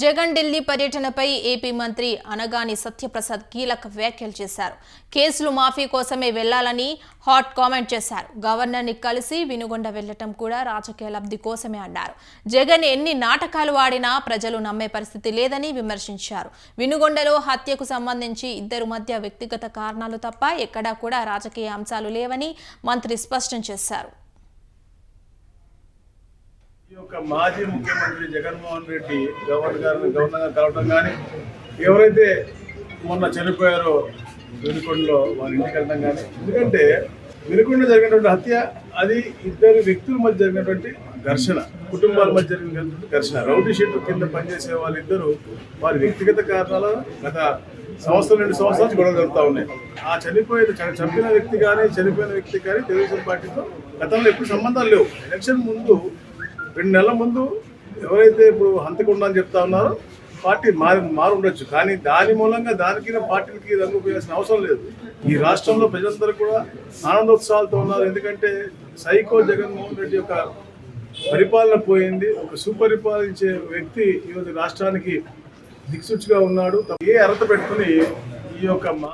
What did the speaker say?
జగన్ ఢిల్లీ పర్యటనపై ఏపీ మంత్రి అనగాని సత్యప్రసాద్ కీలక వ్యాఖ్యలు చేశారు. కేసులు మాఫీ కోసమే వెళ్ళాలని హాట్ కామెంట్ చేశారు. గవర్నర్ని కలిసి వినుగొండ వెళ్ళటం కూడా రాజకీయ లబ్ధి కోసమే అన్నారు. జగన్ ఎన్ని నాటకాలు ఆడినా ప్రజలు నమ్మే పరిస్థితి లేదని విమర్శించారు. వినుగొండలో హత్యకు సంబంధించి ఇద్దరు మధ్య వ్యక్తిగత కారణాలు తప్ప ఎక్కడా కూడా రాజకీయ అంశాలు లేవని మంత్రి స్పష్టం చేశారు. ఈ యొక్క మాజీ ముఖ్యమంత్రి జగన్మోహన్ రెడ్డి గవర్నర్ గారిని గవర్నర్ గారు కలవడం కానీ ఎవరైతే మొన్న చనిపోయారో వెనుకొండలో వారి ఇంటికి వెళ్ళడం కానీ ఎందుకంటే వెనుకొండ జరిగినటువంటి హత్య అది ఇద్దరు వ్యక్తుల మధ్య జరిగినటువంటి ఘర్షణ కుటుంబాల మధ్య జరిగినటువంటి ఘర్షణ. రౌడీ షీట్ కింద పనిచేసే వాళ్ళిద్దరూ వారి వ్యక్తిగత కారణాల గత సంవత్సరం రెండు సంవత్సరాల నుంచి జరుగుతూ ఉన్నాయి. ఆ చనిపోయిన చంపిన వ్యక్తి కానీ చనిపోయిన వ్యక్తి కానీ తెలుగుదేశం పార్టీతో గతంలో ఎప్పుడు సంబంధాలు లేవు. ఎలక్షన్ ముందు రెండు నెలల ముందు ఎవరైతే ఇప్పుడు హంతకుండా అని చెప్తా ఉన్నారో పార్టీ మారి మారు ఉండొచ్చు. కానీ దాని మూలంగా దానికి పార్టీలకి రంగు పోయాల్సిన అవసరం లేదు. ఈ రాష్ట్రంలో ప్రజలందరూ కూడా ఆనందోత్సవాలతో ఉన్నారు. ఎందుకంటే సైకో జగన్మోహన్ రెడ్డి యొక్క పరిపాలన పోయింది. ఒక సుపరిపాలించే వ్యక్తి ఈరోజు రాష్ట్రానికి దిక్సూచిగా ఉన్నాడు. ఏ అర్హత పెట్టుకుని ఈ యొక్క మా